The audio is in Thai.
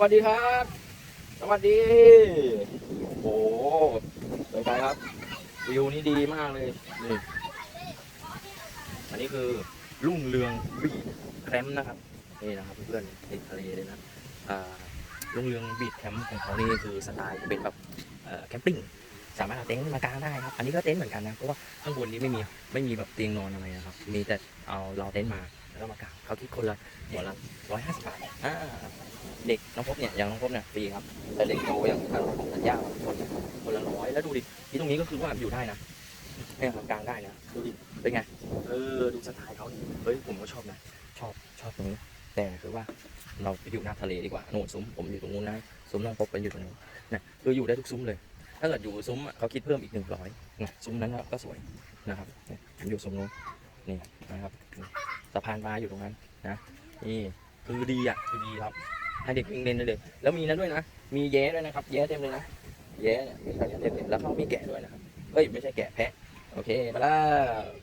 วัสดีครับ สวัสดี โอ้โหเป็นไงครับ วิวนี่ดีมากเลยนี่อันนี้คือลุ่งเรืองบีดแคมป์นะครับนี่นะครับเพื่อนติดทะเลเลยนะอ่าลุ่งเรืองบีดแคมป์ของเขานี่คือสไตล์เป็นแบบแคมปิ้งสามารถเอาเต็นท์มากางได้ครับ อันนี้ก็เต็นท์เหมือนกันนะ เพราะว่าข้างบนนี้ไม่มีไม่มีแบบเตียงนอนอะไรนะครับ มีแต่เอาเราเต็นท์มา แล้วก็มากางเขาคิดคนละหัวละร้อยห้าสิบบาทอ่าเด็กน้องพบเนี่ยอย่างน้องพบเนี่ยฟรีครับ แต่เด็กโตอย่างทางของสัญญาคนคนละร้อยแล้วดูดิที่ตรงนี้ก็คือว่าอยู่ได้นะเนี่ยครับกางได้นะดูดิเป็นไงเออดูสไตล์เขาดิเฮ้ยผมก็ชอบนะชอบชอบตรงนี้แต่คือว่าเราไปอยู่หน้าทะเลดีกว่าโน่นซุ้มผมอยู่ตรงนู้นนะซุ้มน้องพบไปอยู่ตรงนู้นนะคืออยู่ได้ทุกซุ้มเลยถ้าเกิดอยู่ซุ้มอะเขาคิดเพิ่มอีกหนึ่งร้อยนะซุ้มนั้นก็สวยนะครับเนี่ยผมอยู่ซุ้มนู้นนี่นะครับ สะพานปลาอยู่ตรงนั้นนะนี่คือดีอะคือดีครับให้เด็กวิ่งเล่นได้เลยแล้วมีนั้นด้วยนะมีแย้ด้วยนะครับ แย้เต็มเลยนะแย้เนี่ยมีแย้เต็มเลยแล้วเขามีแกะด้วยนะครับเฮ้ยไม่ใช่แกะแพะโอเคมาแล้ว